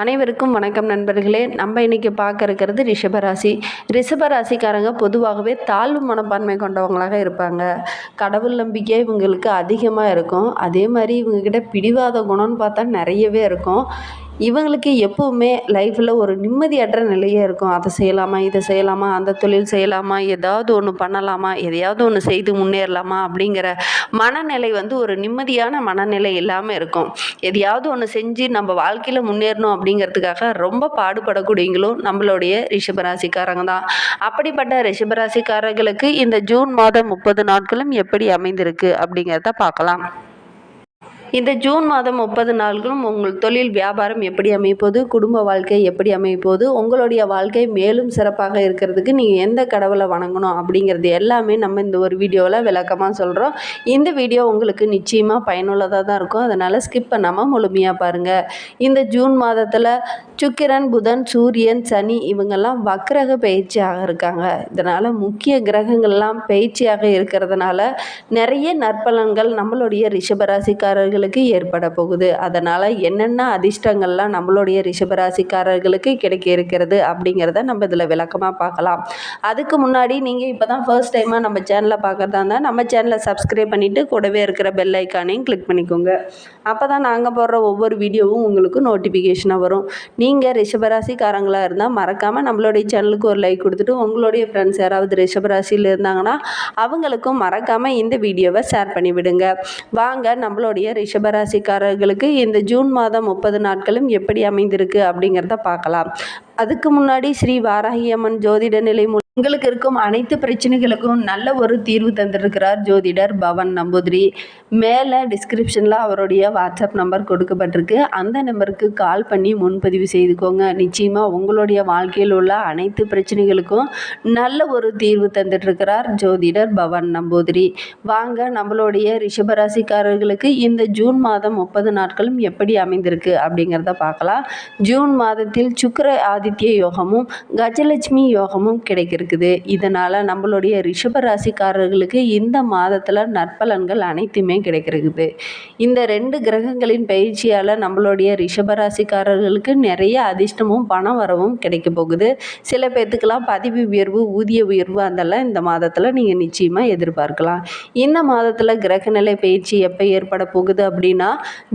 அனைவருக்கும் வணக்கம் நண்பர்களே. நம்ம இன்றைக்கி பார்க்க இருக்கிறது ரிஷபராசி. ரிஷபராசிக்காரங்க பொதுவாகவே தாழ்வு மனப்பான்மை கொண்டவங்களாக இருப்பாங்க. கடவுள் நம்பிக்கை இவங்களுக்கு அதிகமாக இருக்கும். அதே மாதிரி இவங்கக்கிட்ட பிடிவாத குணம்னு பார்த்தா நிறையவே இருக்கும். இவங்களுக்கு எப்போவுமே லைஃப்பில் ஒரு நிம்மதியற்ற நிலையே இருக்கும். அதை செய்யலாமா இதை செய்யலாமா அந்த தொழில் செய்யலாமா ஏதாவது ஒன்று பண்ணலாமா எதையாவது ஒன்று செய்து முன்னேறலாமா அப்படிங்கிற மனநிலை வந்து ஒரு நிம்மதியான மனநிலை இல்லாமல் இருக்கும். எதையாவது ஒன்று செஞ்சு நம்ம வாழ்க்கையில் முன்னேறணும் அப்படிங்கிறதுக்காக ரொம்ப பாடுபடக்கூடியவங்களும் நம்மளுடைய ரிஷபராசிக்காரங்க தான். அப்படிப்பட்ட ரிஷபராசிக்காரர்களுக்கு இந்த ஜூன் மாதம் முப்பது நாட்களும் எப்படி அமைந்திருக்கு அப்படிங்கிறத பார்க்கலாம். இந்த ஜூன் மாதம் முப்பது நாள்களும் உங்கள் தொழில் வியாபாரம் எப்படி அமைப்போது குடும்ப வாழ்க்கை எப்படி அமைப்போது உங்களுடைய வாழ்க்கை மேலும் சிறப்பாக இருக்கிறதுக்கு நீங்கள் எந்த கடவுளை வணங்கணும் அப்படிங்கிறது எல்லாமே நம்ம இந்த ஒரு வீடியோவில் விளக்கமாக சொல்கிறோம் இந்த வீடியோ உங்களுக்கு நிச்சயமாக பயனுள்ளதாக தான் இருக்கும். அதனால் ஸ்கிப் பண்ணாமல் முழுமையாக பாருங்கள் இந்த ஜூன் மாதத்தில் சுக்கிரன் புதன் சூரியன் சனி இவங்கெல்லாம் வக்ரக பயிற்சியாக இருக்காங்க. இதனால் முக்கிய கிரகங்கள்லாம் பயிற்சியாக இருக்கிறதுனால நிறைய நற்பலன்கள் நம்மளுடைய ரிஷபராசிக்காரர்களுக்கு ஏற்பட போகுது. அதனால் என்னென்ன அதிர்ஷ்டங்கள்லாம் நம்மளுடைய ரிஷபராசிக்காரர்களுக்கு கிடைக்க இருக்கிறது அப்படிங்கிறத நம்ம இதில் விளக்கமாக பார்க்கலாம். அதுக்கு முன்னாடி நீங்கள் இப்போ தான் ஃபர்ஸ்ட் டைமாக நம்ம சேனலை பார்க்குறதா இருந்தால் நம்ம சேனலை சப்ஸ்கிரைப் பண்ணிவிட்டு கூடவே இருக்கிற பெல் ஐக்கானையும் கிளிக் பண்ணிக்கோங்க. அப்போ தான் நாங்கள் போடுற ஒவ்வொரு வீடியோவும் உங்களுக்கு நோட்டிஃபிகேஷனாக வரும். நீங்கள் ரிஷபராசிக்காரங்களாக இருந்தால் மறக்காமல் நம்மளுடைய சேனலுக்கு ஒரு லைக் கொடுத்துட்டு உங்களுடைய ஃப்ரெண்ட்ஸ் யாராவது ரிஷபராசியில் இருந்தாங்கன்னா அவங்களுக்கும் மறக்காமல் இந்த வீடியோவை ஷேர் பண்ணிவிடுங்க. வாங்க நம்மளுடைய ரிஷபராசிக்காரர்களுக்கு இந்த ஜூன் மாதம் முப்பது நாட்களும் எப்படி அமைந்திருக்கு அப்படிங்கிறத பார்க்கலாம். அதுக்கு முன்னாடி ஸ்ரீ வாராகி அம்மன் ஜோதிட நிலை மூலம் உங்களுக்கு இருக்கும் அனைத்து பிரச்சனைகளுக்கும் நல்ல ஒரு தீர்வு தந்திருக்கிறார் ஜோதிடர் பவன் நம்பூதிரி. மேலே டிஸ்கிரிப்ஷனில் அவருடைய வாட்ஸ்அப் நம்பர் கொடுக்கப்பட்டிருக்கு. அந்த நம்பருக்கு கால் பண்ணி முன்பதிவு செய்துக்கோங்க. நிச்சயமாக உங்களுடைய வாழ்க்கையில் உள்ள அனைத்து பிரச்சனைகளுக்கும் நல்ல ஒரு தீர்வு தந்துட்டுருக்கிறார் ஜோதிடர் பவன் நம்பூதிரி. வாங்க நம்மளுடைய ரிஷபராசிக்காரர்களுக்கு இந்த ஜூன் மாதம் முப்பது நாட்களும் எப்படி அமைந்திருக்கு அப்படிங்கிறத பார்க்கலாம். ஜூன் மாதத்தில் சுக்கிர ஆதித்ய யோகமும் கஜலட்சுமி யோகமும் கிடைக்கிறது இதனால் நம்மளுடைய ரிஷப ராசிக்காரர்களுக்கு இந்த மாதத்தில் நற்பலன்கள் அனைத்துமே கிடைக்கிறது இந்த ரெண்டு கிரகங்களின் பயிற்சியால் நம்மளுடைய ரிஷப ராசிக்காரர்களுக்கு நிறைய அதிர்ஷ்டமும் பண வரவும் கிடைக்க போகுது. சில பேர்த்துக்கெல்லாம் பதவி உயர்வு ஊதிய உயர்வு அதெல்லாம் இந்த மாதத்தில் நீங்கள் நிச்சயமாக எதிர்பார்க்கலாம். இந்த மாதத்தில் கிரகநிலை பயிற்சி எப்போ ஏற்பட போகுது அப்படின்னா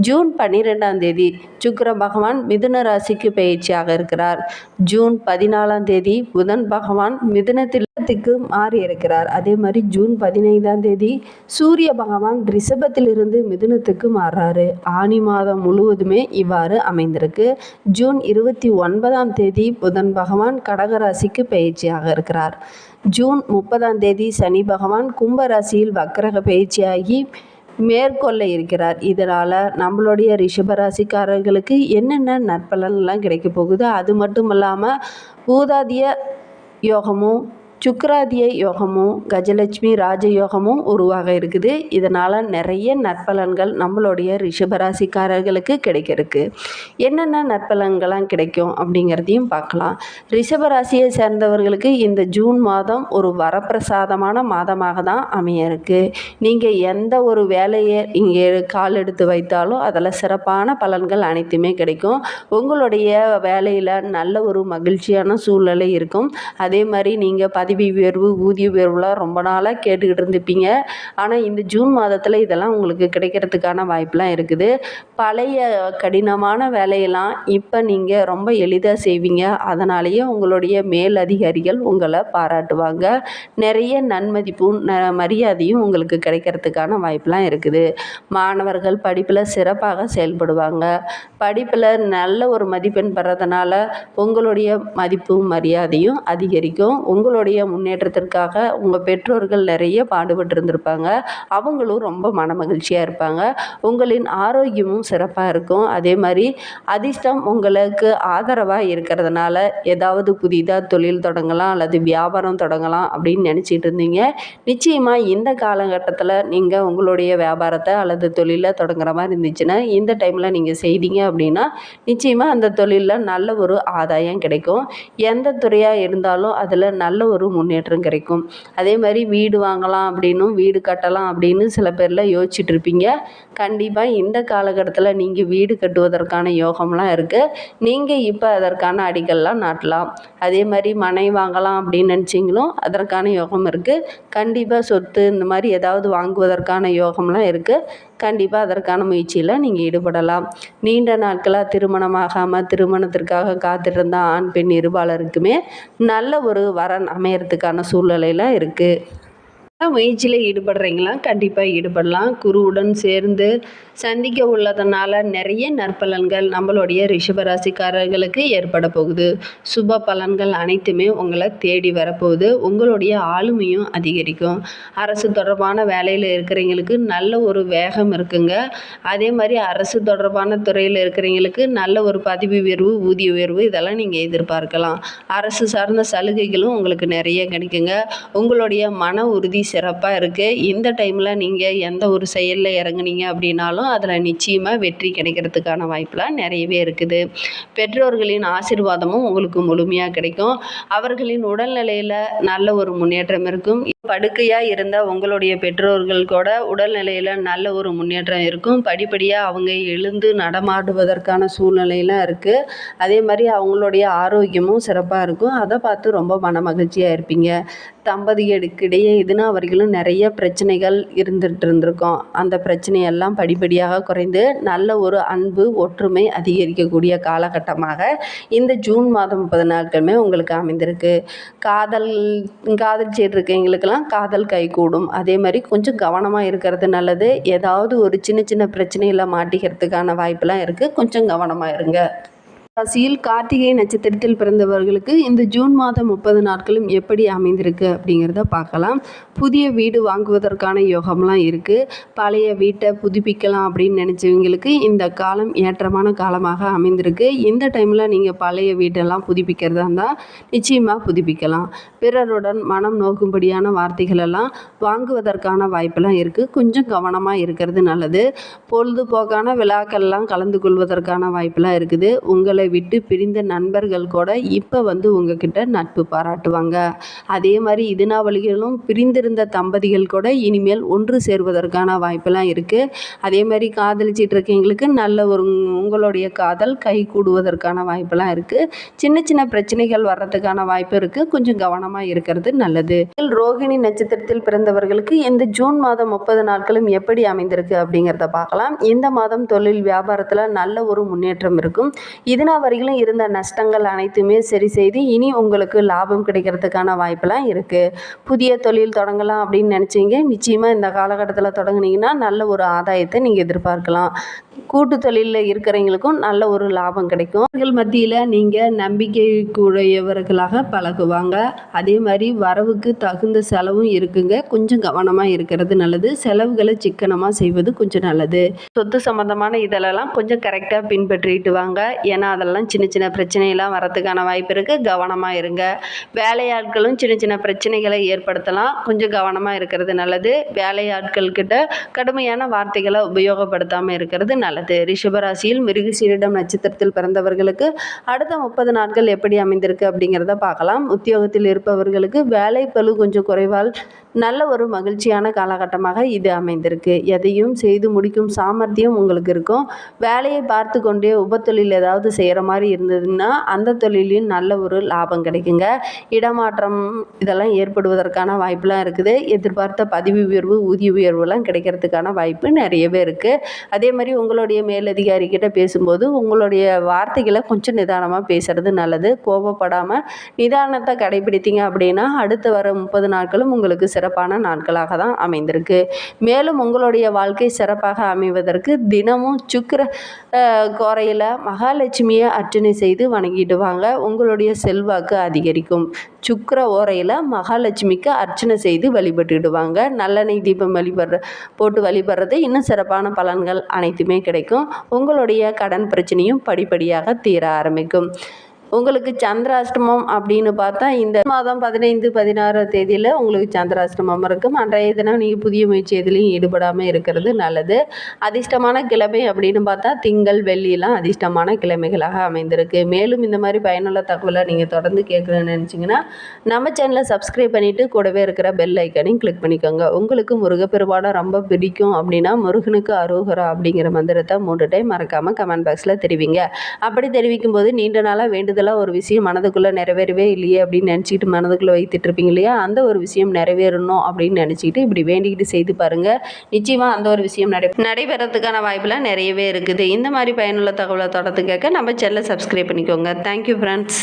ஜூன் பன்னிரெண்டாம் தேதி. சுக்கர பகவான் மிதுன ராசிக்கு பயிற்சியாக இருக்கிறார். ஜூன் பதினாலாம் தேதி புதன் பகவான் மிதுனத்திற்கு மாறி இருக்கிறார் அதே மாதிரி ஜூன் பதினைந்தாம் தேதி சூரிய பகவான் ரிஷபத்திலிருந்து மிதுனத்துக்கு மாறுறாரு. ஆனி மாதம் முழுவதுமே இவ்வாறு அமைந்திருக்கு. ஜூன் இருபத்தி ஒன்பதாம் தேதி புதன் பகவான் கடகராசிக்கு பயிற்சியாக இருக்கிறார். ஜூன் முப்பதாம் தேதி சனி பகவான் கும்பராசியில் வக்கரக பயிற்சியாகி மேற்கொள்ள இருக்கிறார். இதனால் நம்மளுடைய ரிஷபராசிக்காரர்களுக்கு என்னென்ன நற்பலன்லாம் கிடைக்க போகுது அது மட்டும் இல்லாமல் பூதாதிய யோகமும் சுக்கராதிய யோகமும் கஜலட்சுமி ராஜயோகமும் உருவாக இருக்குது. இதனால் நிறைய நற்பலன்கள் நம்மளுடைய ரிஷபராசிக்காரர்களுக்கு கிடைக்கிறதுக்கு. என்னென்ன நற்பலன்கள்லாம் கிடைக்கும் அப்படிங்கிறதையும் பார்க்கலாம். ரிஷபராசியை சேர்ந்தவர்களுக்கு இந்த ஜூன் மாதம் ஒரு வரப்பிரசாதமான மாதமாக தான் அமைய இருக்குது நீங்கள் எந்த ஒரு வேலையை இங்கே கால் எடுத்து வைத்தாலும் அதில் சிறப்பான பலன்கள் அனைத்துமே கிடைக்கும். உங்களுடைய வேலையில் நல்ல ஒரு மகிழ்ச்சியான சூழ்நிலை இருக்கும். அதே மாதிரி நீங்கள் பதவி உயர்வு ஊதிய உயர்வுலாம் ரொம்ப நாளாக கேட்டுக்கிட்டு இருந்துப்பீங்க ஆனால் இந்த ஜூன் மாதத்தில் இதெல்லாம் உங்களுக்கு கிடைக்கிறதுக்கான வாய்ப்பெலாம் இருக்குது. பழைய கடினமான வேலையெல்லாம் இப்போ நீங்கள் ரொம்ப எளிதாக செய்வீங்க. அதனாலேயே உங்களுடைய மேல் அதிகாரிகள் உங்களை பாராட்டுவாங்க. நிறைய நன்மதிப்பும் ந மரியாதையும் உங்களுக்கு கிடைக்கிறதுக்கான வாய்ப்பெலாம் இருக்குது. மாணவர்கள் படிப்பில் சிறப்பாக செயல்படுவாங்க. படிப்பில் நல்ல ஒரு மதிப்பெண் பெறதுனால உங்களுடைய மதிப்பும் மரியாதையும் அதிகரிக்கும். உங்களுடைய முன்னேற்றத்திற்காக உங்கள் பெற்றோர்கள் நிறைய பாடுபட்டு இருந்திருப்பாங்க அவங்களும் ரொம்ப மனமகிழ்ச்சியாக இருப்பாங்க. உங்களின் ஆரோக்கியமும் சிறப்பாக இருக்கும். அதே மாதிரி அதிர்ஷ்டம் உங்களுக்கு ஆதரவாக இருக்கிறதுனால ஏதாவது புதிதாக தொழில் தொடங்கலாம் அல்லது வியாபாரம் தொடங்கலாம் அப்படின்னு நினச்சிட்டு இருந்தீங்க. நிச்சயமாக இந்த காலகட்டத்தில் நீங்கள் உங்களுடைய வியாபாரத்தை அல்லது தொழிலை தொடங்குற மாதிரி இருந்துச்சுன்னா இந்த டைமில் நீங்கள் செய்தீங்க அப்படின்னா நிச்சயமாக அந்த தொழிலில் நல்ல ஒரு ஆதாயம் கிடைக்கும். எந்த துறையாக இருந்தாலும் அதில் நல்ல ஒரு ஒரு முன்னேற்றம் கிடைக்கும். அதே மாதிரி வீடு வாங்கலாம் அப்படின்னும் வீடு கட்டலாம் அப்படின்னு சில பேரில் யோசிச்சுட்டு இருப்பீங்க. கண்டிப்பாக இந்த காலகட்டத்தில் நீங்கள் வீடு கட்டுவதற்கான யோகம்லாம் இருக்குது நீங்கள் இப்போ அதற்கான அடிகள்லாம் நாட்டலாம். அதே மாதிரி மனை வாங்கலாம் அப்படின்னு நினச்சிங்களும் அதற்கான யோகம் இருக்குது கண்டிப்பாக சொத்து இந்த மாதிரி ஏதாவது வாங்குவதற்கான யோகம்லாம் இருக்குது கண்டிப்பாக அதற்கான முயற்சியில் நீங்கள் ஈடுபடலாம். நீண்ட நாட்களாக திருமணம் ஆகாமல் திருமணத்திற்காக காத்திருந்த ஆண் பெண் இருபாலருக்குமே நல்ல ஒரு வரன் அமையறதுக்கான சூழ்நிலையில் இருக்குது முயற்சியில் ஈடுபடுறீங்களா? கண்டிப்பாக ஈடுபடலாம். குருவுடன் சேர்ந்து சந்திக்க உள்ளதனால நிறைய நற்பலன்கள் நம்மளுடைய ரிஷபராசிக்காரர்களுக்கு ஏற்பட போகுது. சுப பலன்கள் அனைத்துமே உங்களை தேடி வரப்போகுது. உங்களுடைய ஆளுமையும் அதிகரிக்கும். அரசு தொடர்பான வேலையில் இருக்கிறவங்களுக்கு நல்ல ஒரு வேகம் இருக்குங்க. அதே மாதிரி அரசு தொடர்பான துறையில் இருக்கிறவங்களுக்கு நல்ல ஒரு பதவி உயர்வு ஊதிய உயர்வு இதெல்லாம் நீங்கள் எதிர்பார்க்கலாம். அரசு சார்ந்த சலுகைகளும் உங்களுக்கு நிறைய கிடைக்குங்க. உங்களுடைய மன உறுதி சிறப்பாக இருக்குது இந்த டைமில் நீங்கள் எந்த ஒரு செயலில் இறங்குனீங்க அப்படின்னாலும் அதில் நிச்சயமாக வெற்றி கிடைக்கிறதுக்கான வாய்ப்பெலாம் நிறையவே இருக்குது. பெற்றோர்களின் ஆசிர்வாதமும் உங்களுக்கு முழுமையாக கிடைக்கும். அவர்களின் உடல்நிலையில் நல்ல ஒரு முன்னேற்றம் இருக்கும். படுக்கையாக இருந்த உங்களுடைய பெற்றோர்கள் கூட உடல்நிலையில் நல்ல ஒரு முன்னேற்றம் இருக்கும். படிப்படியாக அவங்க எழுந்து நடமாடுவதற்கான சூழ்நிலையெல்லாம் இருக்குது அதே மாதிரி அவங்களுடைய ஆரோக்கியமும் சிறப்பாக இருக்கும். அதை பார்த்து ரொம்ப மன மகிழ்ச்சியாக இருப்பீங்க. தம்பதிகளுக்கிடையே இதுனா வரைக்கும் நிறைய பிரச்சனைகள் இருந்துகிட்டு இருந்திருக்கும் அந்த பிரச்சனையெல்லாம் படிப்படியாக குறைந்து நல்ல ஒரு அன்பு ஒற்றுமை அதிகரிக்கக்கூடிய காலகட்டமாக இந்த ஜூன் மாதம் முப்பது நாட்களுமே உங்களுக்கு அமைந்திருக்கு. காதல் காதல் இருக்கவங்களுக்கெல்லாம் காதல் கைகூடும். அதே மாதிரி கொஞ்சம் கவனமாக இருக்கிறது நல்லது. ஏதாவது ஒரு சின்ன சின்ன பிரச்சனையில் மாட்டிக்கிறதுக்கான வாய்ப்பெல்லாம் இருக்குது கொஞ்சம் கவனமாக இருங்க. ராசியில் கார்த்திகை நட்சத்திரத்தில் பிறந்தவர்களுக்கு இந்த ஜூன் மாதம் முப்பது நாட்களும் எப்படி அமைந்திருக்கு அப்படிங்கிறத பார்க்கலாம். புதிய வீடு வாங்குவதற்கான யோகம்லாம் இருக்குது பழைய வீட்டை புதுப்பிக்கலாம் அப்படின்னு நினச்சவங்களுக்கு இந்த காலம் ஏற்றமான காலமாக அமைந்திருக்கு. இந்த டைமில் நீங்கள் பழைய வீட்டெல்லாம் புதுப்பிக்கிறதா இருந்தால் நிச்சயமாக புதுப்பிக்கலாம். பிறருடன் மனம் நோக்கும்படியான வார்த்தைகளெல்லாம் வாங்குவதற்கான வாய்ப்பெல்லாம் இருக்குது கொஞ்சம் கவனமாக இருக்கிறது நல்லது. பொழுதுபோக்கான விழாக்கள்லாம் கலந்து கொள்வதற்கான வாய்ப்பெல்லாம் இருக்குது. உங்களை விட்டு பிரிந்த நண்பர்கள் கூட இப்போ வந்து உங்ககிட்ட நட்பு பாராட்டுவாங்க. அதே மாதிரி இதுநாவலிகளும் பிரிந்திருந்த தம்பதிகள் கூட இனிமேல் ஒன்று சேர்வதற்கான வாய்ப்பெல்லாம் இருக்குது அதே மாதிரி காதலிச்சிட்டு இருக்கவங்களுக்கு நல்ல ஒரு உங்களுடைய காதல் கை கூடுவதற்கான வாய்ப்பெல்லாம் இருக்குது சின்ன சின்ன பிரச்சனைகள் வர்றதுக்கான வாய்ப்பு இருக்குது கொஞ்சம் கவனமாக இருக்கிறது நல்லது. ரோகிணி நட்சத்திரத்தில் பிறந்தவர்களுக்கு இந்த ஜூன் மாதம் முப்பது நாட்களும் எப்படி அமைந்திருக்கு அப்படிங்கிறத பார்க்கலாம். இந்த மாதம் தொழில் வியாபாரத்தில் நல்ல ஒரு முன்னேற்றம் இருக்கும். இதனால் வரையிலும் இருந்த நஷ்டங்கள் அனைத்துமே சரி செய்து இனி உங்களுக்கு லாபம் கிடைக்கிறதுக்கான வாய்ப்பெல்லாம் இருக்குது புதிய தொழில் தொடங்கலாம் அப்படின்னு நினச்சிங்க. நிச்சயமாக இந்த காலகட்டத்தில் தொடங்குனீங்கன்னா நல்ல ஒரு ஆதாயத்தை நீங்கள் எதிர்பார்க்கலாம். கூட்டு தொழிலில் இருக்கிறவங்களுக்கும் நல்ல ஒரு லாபம் கிடைக்கும். அவர்கள் மத்தியில் நீங்கள் நம்பிக்கைக்குடையவர்களாக பழகுவாங்க. அதே மாதிரி வரவுக்கு தகுந்த செலவும் இருக்குங்க. கொஞ்சம் கவனமாக இருக்கிறது நல்லது. செலவுகளை சிக்கனமாக செய்வது கொஞ்சம் நல்லது. சொத்து சம்மந்தமான இதெல்லாம் கொஞ்சம் கரெக்டாக பின்பற்றிட்டு வாங்க. ஏன்னா அதெல்லாம் சின்ன சின்ன பிரச்சனையெல்லாம் வரத்துக்கான வாய்ப்பு இருக்குது கவனமாக இருங்க. வேலையாட்களும் சின்ன சின்ன பிரச்சனைகளை ஏற்படுத்தலாம். கொஞ்சம் கவனமாக இருக்கிறது நல்லது. வேலையாட்கள்கிட்ட கடுமையான வார்த்தைகளை உபயோகப்படுத்தாமல் இருக்கிறது நல்லது. ரிஷபராசியில் மிருகசீரிடம் நட்சத்திரத்தில் பிறந்தவர்களுக்கு அடுத்த முப்பது நாட்கள் எப்படி அமைந்திருக்கு அப்படிங்கிறத பார்க்கலாம். உத்தியோகத்தில் இருப்பவர்களுக்கு வேலை பளு கொஞ்சம் குறைவால் நல்ல ஒரு மகிழ்ச்சியான காலகட்டமாக இது அமைந்திருக்கு. எதையும் செய்து முடிக்கும் சாமர்த்தியம் உங்களுக்கு இருக்கும். வேலையை பார்த்து கொண்டே உபத்தொழில் ஏதாவது செய்கிற மாதிரி இருந்ததுன்னா அந்த தொழிலையும் நல்ல ஒரு லாபம் கிடைக்குங்க. இடமாற்றம் இதெல்லாம் ஏற்படுவதற்கான வாய்ப்புலாம் இருக்குது. எதிர்பார்த்த பதவி உயர்வு ஊதிய உயர்வுலாம் கிடைக்கிறதுக்கான வாய்ப்பு நிறையவே இருக்குது அதே மாதிரி உங்களுடைய மேலதிகாரிக்கிட்ட பேசும்போது உங்களுடைய வார்த்தைகளை கொஞ்சம் நிதானமாக பேசுகிறது நல்லது. கோபப்படாமல் நிதானத்தை கடைபிடித்தீங்க அப்படின்னா அடுத்து வர முப்பது நாட்களும் உங்களுக்கு சிறப்பான நாட்களாக தான் அமைந்திருக்கு. மேலும் உங்களுடைய வாழ்க்கை சிறப்பாக அமைவதற்கு தினமும் சுக்கிர கோரையில் மகாலட்சுமியை அர்ச்சனை செய்து வணங்கிடுவாங்க. உங்களுடைய செல்வாக்கு அதிகரிக்கும். சுக்கர ஓரையில் மகாலட்சுமிக்கு அர்ச்சனை செய்து வழிபட்டுடுவாங்க. நல்லெண்ணெய் தீபம் வழிபடுற போட்டு வழிபடுறது இன்னும் சிறப்பான பலன்கள் அனைத்துமே கிடைக்கும். உங்களுடைய கடன் பிரச்சனையும் படிப்படியாக தீர ஆரம்பிக்கும். உங்களுக்கு சந்திராஷ்டமம் அப்படின்னு பார்த்தா இந்த மாதம் பதினைந்து பதினாறாம் தேதியில் உங்களுக்கு சந்திராஷ்டமம் இருக்கும். அன்றைய தினம் நீங்கள் புதிய முயற்சி எதுலேயும் ஈடுபடாமல் இருக்கிறது நல்லது. அதிர்ஷ்டமான கிழமை அப்படின்னு பார்த்தா திங்கள் வெள்ளியெல்லாம் அதிர்ஷ்டமான கிழமைகளாக அமைந்திருக்கு. மேலும் இந்த மாதிரி பயனுள்ள தகவலை நீங்கள் தொடர்ந்து கேட்கணும்னு நினச்சிங்கன்னா நம்ம சேனலை சப்ஸ்கிரைப் பண்ணிவிட்டு கூடவே இருக்கிற பெல் ஐக்கனையும் கிளிக் பண்ணிக்கோங்க. உங்களுக்கு முருகப்பெருமானை ரொம்ப பிடிக்கும் அப்படின்னா முருகனுக்கு அரோகரா அப்படிங்கிற மந்திரத்தை மூன்று டைம் மறக்காமல் கமெண்ட் பாக்ஸில் தெரிவிங்க. அப்படி தெரிவிக்கும் போது நீண்ட நாளாக வேண்டுதல் வேண்டுதலாக ஒரு விஷயம் மனதுக்குள்ளே நிறைவேறவே இல்லையே அப்படின்னு நினச்சிக்கிட்டு மனதுக்குள்ளே வைத்துட்டு இருப்பீங்க இல்லையா? அந்த ஒரு விஷயம் நிறைவேறணும் அப்படின்னு நினச்சிக்கிட்டு இப்படி வேண்டிக்கிட்டு செய்து பாருங்கள் நிச்சயமாக அந்த ஒரு விஷயம் நடை நடைபெறத்துக்கான வாய்ப்பெல்லாம் நிறையவே இருக்குது. இந்த மாதிரி பயனுள்ள தகவலை தொடர்ந்து கேட்க நம்ம சேனலை சப்ஸ்கிரைப் பண்ணிக்கோங்க. Thank you friends